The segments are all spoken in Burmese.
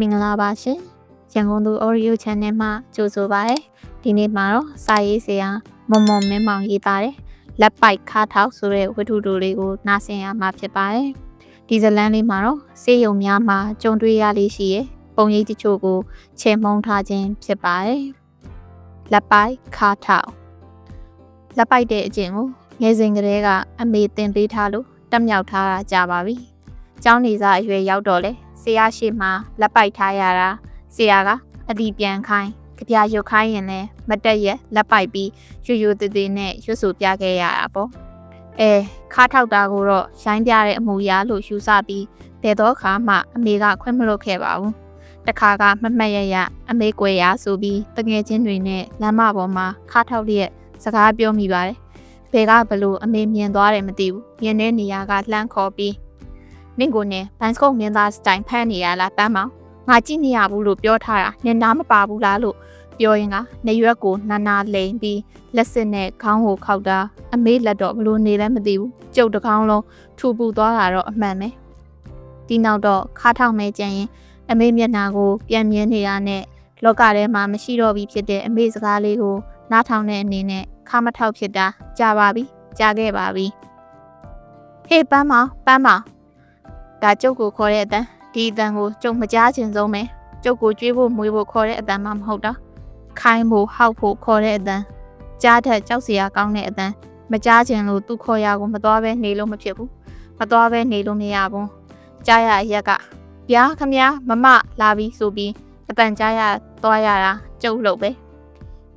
မင်္ဂလာပါရှင်ရန်ကုန်သူ Audio Channel မှာကြိုဆိုပါရစေဒီနေ့မှာတော့စာရေးဆရာမွန်မွန်မင်းမောင်ရေးသားတဲ့လက်ပိုက်ခါထောက်ဆိုတဲ့ဝတ္ထုတိုလေးကိုနားဆင်ရမှာဖြစ်ပါတယ်ဒီဇလန်းလေးမှာတော့စေယုံများမှာကြုံတွေ့ရလေးရှိရဲ့ပုံရိပ်တချို့ကိုချေမှုန်းထားခြင်းဖြစ်ပါတယ်လက်ပိုက်ခါထောက်လက်ပိုက်တဲ့အကျင့်ကိုငယ်စဉ်ကတည်းကအမေသင်ပေးထားလို့တက်မြောက်ထားတာကြာပါပြီ။ကျောင်းနေစားအရွယ်ရောက်တော့လေ ဆရာရှိမှလက်ပိုက်ထားရတာဆရာကအတီပြန်ခိုင်းကြပြရုတ်ခိုင်းရင်လည်းမတက်ရက်လက်ပိုက်ပြီးရွရွသေးသေးနဲ့ရွတ်ဆိုပြခဲ့ရတာပေါ့အဲခါထောက်တာကိုတော့ရိုင်းပြတဲ့အမူအရာလို့ယူဆပြီးဘယ်တော့ခါမှအမေကခွင့်မလွတ်ခဲ့ပါဘူးတခါကမမတ်ရရအမေကွယ်ရဆိုပြီးတငယ်ချင်းတွေနဲ့လမ်းမပေါ်မှာခါထောက်လျက်စကားပြောမိပါတယ်ဘယ်ကဘလို့အမေမြင်သွားတယ်မသိဘူးမြင်တဲ့နေရာကလှမ်းခေါ်ပြီး နင့်ကိုနဲ့ဘန်စကုတ်မင်းသားစတိုင်ဖမ်းနေရလားတမ်းမောင်ငါကြည့်နေရဘူးလို့ပြောထားတာနင်နားမပါဘူးလားလို့ပြောရင်ကနေရွက်ကိုနာနာလိန်ပြီးလက်စစ်နဲ့ခေါင်းကိုခောက်တာအမေလက်တော့ဘလို့နေလဲမသိဘူးကျုပ်တကောင်းလုံးထူပူသွားတာတော့အမှန်ပဲဒီနောက်တော့ခါထောက်မဲကြံရင်အမေမျက်နှာကိုပြန်မြင်နေရတဲ့လောကထဲမှာမရှိတော့ပြီဖြစ်တဲ့အမေစကားလေးကိုနားထောင်တဲ့အနေနဲ့ခါမထောက်ဖြစ်တာကြာပါပြီကြာခဲ့ပါပြီဟေးပန်းမောင်ပန်းမောင် ဒါကျုပ်ကိုခေါ်တဲ့အတန်းဒီအတန်းကိုကျုပ်မကြားချင်ဆုံးပဲကျုပ်ကိုကြွေးဖို့မွေးဖို့ခေါ်တဲ့အတန်းမှမဟုတ်တော့ခိုင်းဖို့ဟောက်ဖို့ခေါ်တဲ့အတန်းကြားထက်ကြောက်စရာကောင်းတဲ့အတန်းမကြားချင်လို့သူ့ခေါ်ရကိုမသွားပဲနေလို့မဖြစ်ဘူးမသွားပဲနေလို့မရဘူးကြားရအရက်ကဗျာခမည်းမမလာပြီးဆိုပြီးအတန်ကြားရသွားရတာကျုပ်လို့ပဲ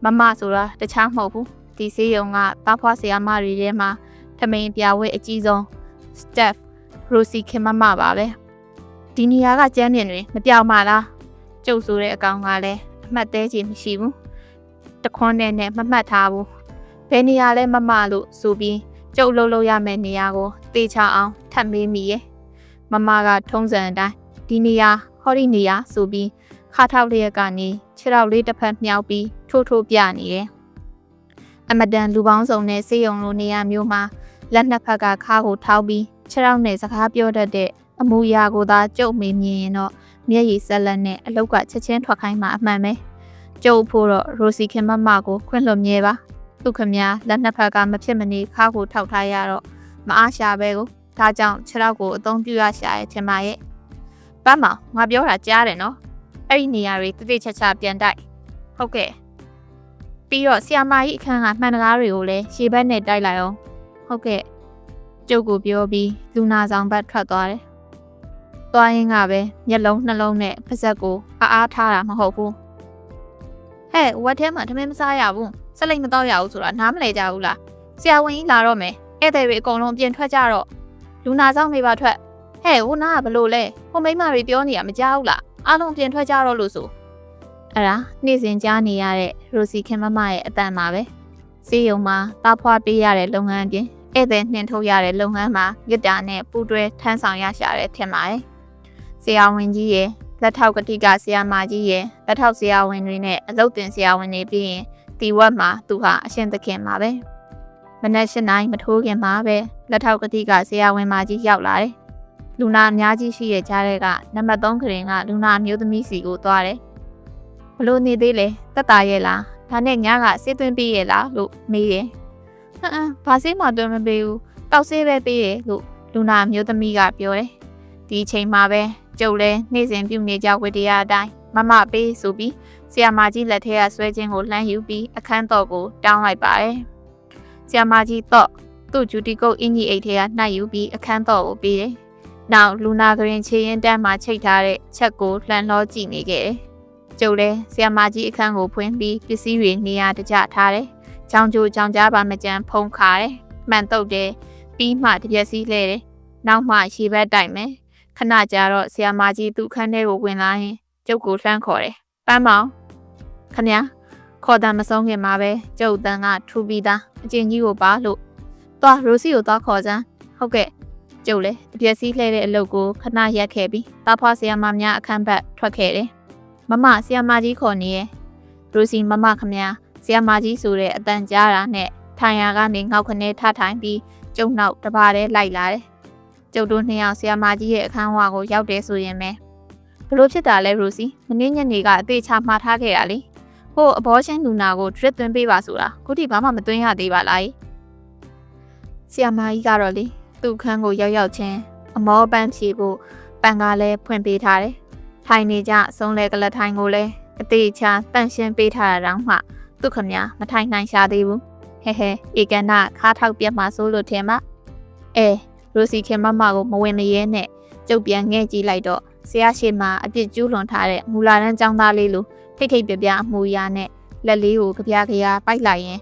မမဆိုတာတခြားမဟုတ်ဘူးဒီစေးရုံကတားဖွားဆရာမတွေထဲမှာထမိန်ပြဝဲအကြီးဆုံး Steph Rosie ခင်မမပါပဲဒီနေရာကကျန်းနေတွေမပြောင်းပါလားကျုပ်ဆိုတဲ့အကောင်ကလည်းအမှတ်သေးချင်မရှိဘူးတခွန်းနဲ့နဲ့မမှတ်ထားဘူးဘယ်နေရာလဲမမလို့ဆိုပြီးကျုပ်လှုပ်လှုပ်ရမယ့်နေရာကိုတေချအောင်ထပ်မေးမိရဲ့မမကထုံးစံအတိုင်းဒီနေရာဟောဒီနေရာဆိုပြီးခါထောက်လျက်ကနေခြေထောက်လေးတစ်ဖက်မြောက်ပြီးထိုးထိုးပြနေတယ်အမတန်လူပေါင်းစုံနဲ့စေယုံလိုနေရာမျိုးမှာလက်နှစ်ဖက်ကခါကိုထောက်ပြီး ခြေထောက်နဲ့စကားပြောတတ်တဲ့အမူအရာကိုသာကြုံမေးမြင်ရင်တော့မျက်ရည်ဆက်လက်နဲ့အလောက်ကချက်ချင်းထွက်ခိုင်းမှာအမှန်ပဲကျုပ်ဖို့တော့ရိုစီခင်မမကိုခွင့်လွှတ်မြဲပါသူခမလက်နှစ်ဖက်ကမဖြစ်မနေခါကိုထောက်ထားရတော့မအားရှာပဲကိုဒါကြောင့်ခြေထောက်ကိုအသုံးပြုရရှာရဲ့ထင်ပါရဲ့ပတ်မောင်ငါပြောတာကြားတယ်နော်အဲ့ဒီနေရာတွေတိတိကျကျပြန်တိုက်ဟုတ်ကဲ့ပြီးတော့ဆီယာမာကြီးအခန်းကမှန်တကားတွေကိုလည်းရှေ့ဘက်နဲ့တိုက်လိုက်အောင်ဟုတ်ကဲ့ ကျုပ်ကိုပြောပြီးလူနာဆောင်ဘက်ထွက်သွားတယ်။သွားရင်းကပဲမျက်လုံးနှလုံးနဲ့ပါးစပ်ကိုအားအားထားတာမဟုတ်ဘူး။ဟဲ့ဝက်ထဲမှာထမင်းမစားရဘူး။ဆက်လိုက်မတော့ရဘူးဆိုတာနားမလဲကြဘူးလား။ဆရာဝန်ကြီးလာတော့မယ်။ဧည့်သည်တွေအကုန်လုံးပြင်ထွက်ကြတော့လူနာဆောင်တွေပါထွက်။ဟဲ့ဟိုနာကဘလို့လဲ။ဟိုမိမတွေပြောနေရမကြောက်လား။အားလုံးပြင်ထွက်ကြတော့လို့ဆို။အဲ့ဒါနေ့စဉ်ကြားနေရတဲ့ရိုစီခင်မမရဲ့အတန်ပါပဲ။စီးရုံမှာတားဖွားပေးရတဲ့လုပ်ငန်းပြင် ဧည့်သည်နှင်ထုတ်ရတဲ့လုပ်ငန်းမှာမြစ်တာနဲ့ပူတွဲထမ်းဆောင်ရရှာတဲ့ထင်ပါတယ်။ဆရာဝန်ကြီးရဲ့လက်ထောက်ကတိကဆရာမကြီးရဲ့လက်ထောက်ဆရာဝန်တွေနဲ့အလုပ်တင်ဆရာဝန်တွေပြီးရင်တီဝက်မှာသူဟာအရှင်သခင်ပါပဲ။မနက်၈နာရီမထိုးခင်မှာပဲလက်ထောက်ကတိကဆရာဝန်မကြီးရောက်လာတယ်။လူနာအများကြီးရှိရဲ့ကြားတဲ့ကနံပါတ်3ခရင်ကလူနာအမျိုးသမီးစီကိုသွားတယ်။ဘလို့နေသေးလဲတက်တာရဲ့လားဒါနဲ့ညကစေးသွင်းပြီးရဲ့လားလို့မေးတယ် ဟမ်အမ်ဘာဆေးမှတွင်မပေးဘူးတောက်ဆေးပဲပေးတယ်လို့လူနာမျိုးသမီးကပြောတယ်ဒီအချိန်မှာပဲကျုပ်လဲနေ့စဉ်ပြုနေကြဝတ္တရားအတိုင်းမမပေးဆိုပြီးဆီယာမကြီးလက်ထဲကဆွဲခြင်းကိုလှမ်းယူပြီးအခန်းတော်ကိုတောင်းလိုက်ပါတယ်ဆီယာမကြီးတော့သူ့ဂျူတီကုတ်အင်ကြီးအိတ်ထဲကနှိုက်ယူပြီးအခန်းတော်ကိုပေးတယ်နောက်လူနာကရင်ချေရင်တန်းမှာချိတ်ထားတဲ့ချက်ကိုလှန်လောကြည့်နေခဲ့တယ်ကျုပ်လဲဆီယာမကြီးအခန်းကိုဖွင့်ပြီးပစ္စည်းတွေနေရာတကျထားတယ်။ ကြောင်ကြိုကြောင်ကြားပါမကြမ်းဖုံးခါတယ်။မှန်တုတ်တယ်။ပြီးမှတပြက်စီးလဲတယ်။နောက်မှရေဘက်တိုက်မယ်။ခဏကြာတော့ဆီယာမကြီးသူ့ခန်းထဲကိုဝင်လာရင်ကျုပ်ကိုလှမ်းခေါ်တယ်။ပန်းမောင်ခမခေါ်တယ်မဆုံးခင်မှာပဲကျုပ်တန်းကထူပြီးသားအကျဉ်ကြီးကိုပါလို့သွားရိုစီကိုသွားခေါ်စမ်းဟုတ်ကဲ့ကျုပ်လေတပြက်စီးလှဲတဲ့အလုပ်ကိုခဏရက်ခဲ့ပြီးတားဖွားဆီယာမများအခန်းဘက်ထွက်ခဲ့တယ်။မမဆီယာမကြီးခေါ်နေရဲ့ရိုစီမမခမညာ ဆီယာမကြီးဆိုတဲ့အတန်ကြားတာနဲ့ထိုင်ရာကနေငေါက်ခနဲထထိုင်ပြီးကျုံနောက်တပါးတည်းလိုက်လာတယ်။ကျုပ်တို့နှစ်ယောက်ဆီယာမကြီးရဲ့အခန်းဝါကိုရောက်တယ်ဆိုရင်ပဲဘလို့ဖြစ်တာလဲရိုစီမင်းညနေကအသေးချမှားထားခဲ့တာလေဟိုအဘောရှင်းလူနာကို drip သွင်းပေးပါဆိုတာခုထိဘာမှမသွင်းရသေးပါလားဆီယမကြီးကတော့လေသူ့ခန်းကိုရောက်ရောက်ချင်းအမောပန်းဖြေဖို့ပန်ကားလဲဖွင့်ပေးထားတယ်ထိုင်နေကြအဆုံးလဲကလထိုင်ကိုလဲအသေးချာတန့်ရှင်းပေးထားတာတော့မှ သူခမညာမထိုင်နိုင်ရှာသေးဘူးဟဲဟဲဧကန်နာခါထောက်ပြတ်မှဆိုလို့ထင်ပါအဲရိုစီခင်မမကိုမဝင်မရဲနဲ့ကျုပ်ပြန်ငဲ့ကြည့်လိုက်တော့ဆရာရှိမှအပြစ်ကျူးလွန်ထားတဲ့မူလာတန်းចောင်းသားလေးလိုထိတ်ထိတ်ပြပြအမူအရာနဲ့လက်လေးကိုကြပြကြရပိုက်လိုက်ရင်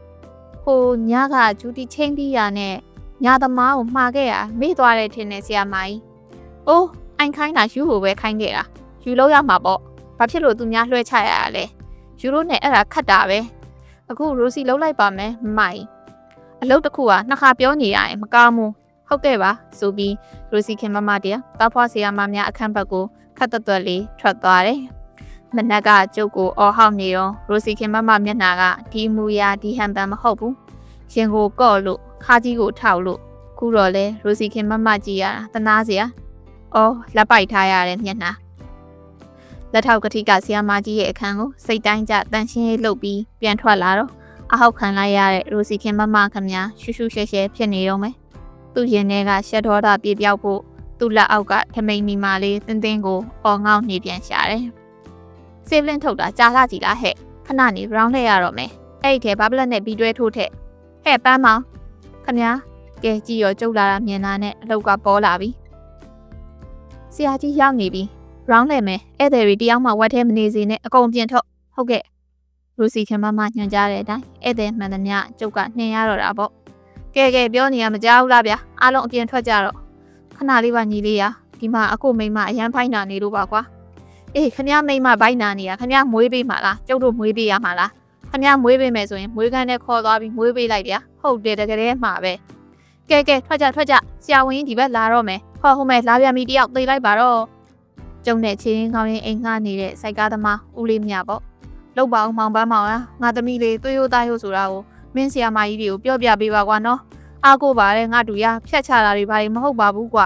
ဟိုညကဂျူတီချင်းပြီးရနဲ့ညာသမားကိုမှားခဲ့ရမေ့သွားတဲ့ထင်နေဆရာမကြီး။အိုးအိုင်ခိုင်းတာယူကိုပဲခိုင်းခဲ့တာယူလို့ရမှာပေါ့။ဘာဖြစ်လို့သူများလွှဲချရရလဲ။ယူလို့နဲ့အဲ့ဒါခတ်တာပဲ။ အခုရိုစီလှုပ်လိုက်ပါမယ်မမိုင်။အလုပ်တစ်ခုကနှစ်ခါပြောနေရရင်မကောင်းဘူး။ဟုတ်ကဲ့ပါဆိုပြီးရိုစီခင်မမတည်းတောက်ဖွားဆရာမများအခန်းဘက်ကိုခတ်တွတ်တွတ်လေးထွက်သွားတယ်။မနက်ကကျုပ်ကိုအော်ဟောက်နေတော့ရိုစီခင်မမမျက်နှာကဒီမူရာဒီဟန်ပန်မဟုတ်ဘူး။ရင်ကိုကော့လို့ခါကြီးကိုထောက်လို့ခုတော့လဲရိုစီခင်မမကြည့်ရတာတနာစရာ။အော်လက်ပိုက်ထားရတဲ့မျက်နှာ လက်ထောက်ကတိကဆီယာမကြီးရဲ့အခန်းကိုစိတ်တိုင်းကျတန်ရှင်းရေးလုပ်ပြီးပြန်ထွက်လာတော့အဟောက်ခံလိုက်ရတဲ့ရိုစီခင်မမခမများရှူးရှူးရှဲရှဲဖြစ်နေတော့မယ်။သူ့ရင်ထဲကရှက်တော်တာပြေပြောက်ဖို့သူ့လက်အောက်ကထမိန်မီမာလေးတင်းတင်းကိုအော်ငေါနေပြန်ရှာတယ်။ဆေးဗလင်းထုတ်တာကြားလာကြည့်လားဟဲ့ခဏနေ round လှည့်ရတော့မယ်။အဲ့ဒီထဲဘာဘလက်နဲ့ပြီးတွဲထိုးထက်ဟဲ့ပန်းမောင်ခမများကဲကြည့်ရောကျုပ်လာတာမြင်လာနဲ့အလောက်ကပေါ်လာပြီ။ဆရာကြီးရောက်နေပြီ။ round လှည့်မယ်။ဧည့်သည်တွေတယောက်မှဝက်ထဲမနေစေနဲ့အကုန်ပြင်ထုတ်။ဟုတ်ကဲ့။လူစီခင်မမညွှန်ကြားတဲ့အတိုင်းဧည့်သည်မှန်သမျှကျုပ်ကနှင်ရတော့တာပေါ့။ကဲကဲပြောနေရမကြောက်လားဗျာ။အားလုံးအပြင်ထွက်ကြတော့ခဏလေးပါညီလေးရဒီမှာအခုမိမအရန်ဖိုင်းနာနေလို့ပါကွာအေးခမရမိမဘိုင်းနာနေရခမရမွေးပေးမှာလားကျုပ်တို့မွေးပေးရမှာလားခမရမွေးပေးမယ်ဆိုရင်မွေးခန်းနဲ့ခေါ်သွားပြီးမွေးပေးလိုက်ဗျာဟုတ်တယ်တကယ်မှာပဲကဲကဲထွက်ကြထွက်ကြဆရာဝန်ကြီးဒီဘက်လာတော့မယ်ဟောဟုတ်မယ်လာပြန်ပြီတယောက်သိလိုက်ပါတော့ ကျုံနဲ့ချင်းကောင်းရင်အိမ်ငှားနေတဲ့စိုက်ကားသမားဦးလေးမြပေါ့လောက်ပါအောင်မောင်ပန်းမောင်ရငါသမီးလေးသွေးရိုးသားရိုးဆိုတာကိုမင်းဆရာမကြီးတွေကိုပြောပြပေးပါကွာနော်အားကိုပါတဲ့ငါတူရဖြတ်ချတာတွေဘာတွေမဟုတ်ပါဘူးကွာ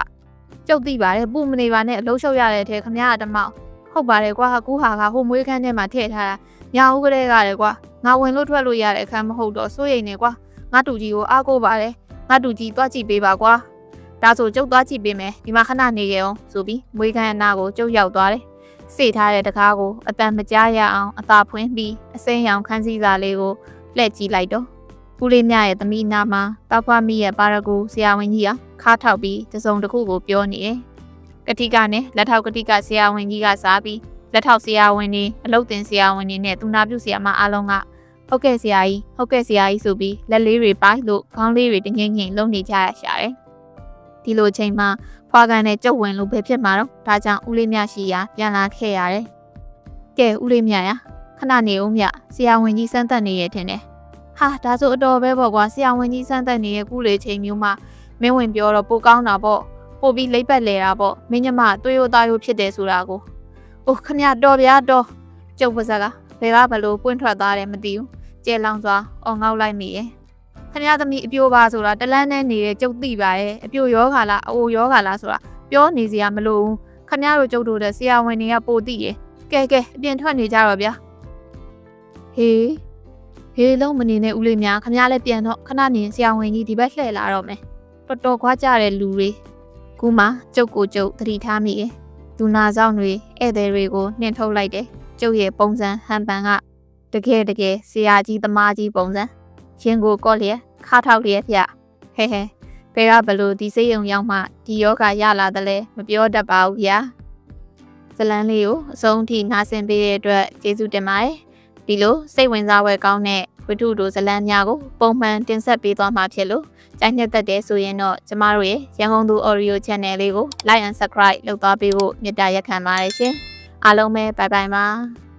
ကျုပ်သိပါတယ်ပူမနေပါနဲ့အလုံးရှုပ်ရတဲ့ထဲခမရတမောက်ဟုတ်ပါတယ်ကွာကူဟာကဟိုမွေးခန်းထဲမှာထည့်ထားတာညာဦးကလေးကလည်းကွာငါဝင်လို့ထွက်လို့ရတဲ့အခန်းမဟုတ်တော့စိုးရိမ်နေကွာငါတူကြီးကိုအားကိုးပါတယ်ငါတူကြီးတွားကြည့်ပေးပါကွာ ဒါဆိုကျုပ်သွားကြည့်ပေးမယ်ဒီမှာခဏနေကြအောင်ဆိုပြီးမွေးခန်းအနာကိုကျုပ်ရောက်သွားတယ်စေထားတဲ့တကားကိုအတန်မကြားရအောင်အသာဖွင့်ပြီးအစိမ်းရောင်ခန်းစည်းစာလေးကိုလှည့်ကြည့်လိုက်တော့ဦးလေးမြရဲ့သမီးနာမှာတောက်ဖွားမိရဲ့ပါရဂူဆရာဝန်ကြီးဟာခါထောက်ပြီးတစုံတစ်ခုကိုပြောနေတယ်။ကတိကနဲ့လက်ထောက်ကတိကဆရာဝန်ကြီးကစားပြီးလက်ထောက်ဆရာဝန်ကြီးအလုတ်တင်ဆရာဝန်ကြီးနဲ့သူနာပြုဆရာမအားလုံးကဟုတ်ကဲ့ဆရာကြီးဟုတ်ကဲ့ဆရာကြီးဆိုပြီးလက်လေးတွေပိုင်းလို့ခေါင်းလေးတွေတငိမ့်ငိမ့်လုံနေကြရရှာတယ်။ ဒီလိုချိန်မှာဖွာကန်နဲ့ကြုတ်ဝင်လို့ပဲဖြစ်မှာတော့ဒါကြောင့်ဦးလေးမြရှိရာပြန်လာခဲ့ရတယ်။ကဲဦးလေးမြရခဏနေဦးမြဆရာဝန်ကြီးစမ်းသပ်နေရထင်တယ်။ဟာဒါဆိုအတော်ပဲပေါ့ကွာဆရာဝန်ကြီးစမ်းသပ်နေတဲ့ကုလေချိန်မျိုးမှာမင်းဝင်ပြောတော့ပိုကောင်းတာပေါ့ပိုပြီးလိပ်ပတ်လဲတာပေါ့မင်းညမသွေးရိုးသားရိုးဖြစ်တယ်ဆိုတာကိုအိုးခမရတော်ဗျာတော်ကျုပ်ပါစကားဘယ်ကဘလို့ပွင့်ထွက်သွားတယ်မသိဘူးကျဲလောင်စွာအော်ငေါက်လိုက်မိရဲ့ ခမရသမီးအပြိုပါဆိုတာတလန်းနဲ့နေတဲ့ကျုပ်သိပါရဲ့အပြိုရောဂါလားအအိုရောဂါလားဆိုတာပြောနေစရာမလိုဘူးခမရတို့ကျုပ်တို့တဲ့ဆရာဝန်တွေကပိုသိရဲ့ကဲကဲအပြင်ထွက်နေကြတော့ဗျာဟေးဟေးလုံးမနေနဲ့ဦးလေးများခမရလည်းပြန်တော့ခဏနေဆရာဝန်ကြီးဒီဘက်လှည့်လာတော့မယ်တော်တော်ခွာကြတဲ့လူတွေခုမှကျုပ်ကိုကျုပ်သတိထားမိတယ်။လူနာဆောင်တွေဧည့်သည်တွေကိုနှင်ထုတ်လိုက်တယ်။ကျုပ်ရဲ့ပုံစံဟန်ပန်ကတကယ်တကယ်ဆရာကြီးသမားကြီးပုံစံ ရင်ကိုကော့လျက်ခါထောက်လျက်ဖျဟဲဟဲဘယ်ကဘလို့ဒီစိတ်ယုံရောက်မှဒီယောဂရလာတယ်လဲမပြောတတ်ပါဘူးဗျာဇလန်းလေးကိုအဆုံးထိနားဆင်ပေးတဲ့အတွက်ကျေးဇူးတင်ပါတယ်ဒီလိုစိတ်ဝင်စားဖွယ်ကောင်းတဲ့ဝတ္ထုတို့ဇလန်းများကိုပုံမှန်တင်ဆက်ပေးသွားမှာဖြစ်လို့ကြိုက်နှစ်သက်တယ်ဆိုရင်တော့ကျမတို့ရဲ့ရန်ကုန်သူ Audio Channel လေးကို Like and Subscribe လုပ်သွားပေးဖို့မေတ္တာရက်ခံပါတယ်ရှင်အားလုံးပဲဘိုင်ဘိုင်ပါ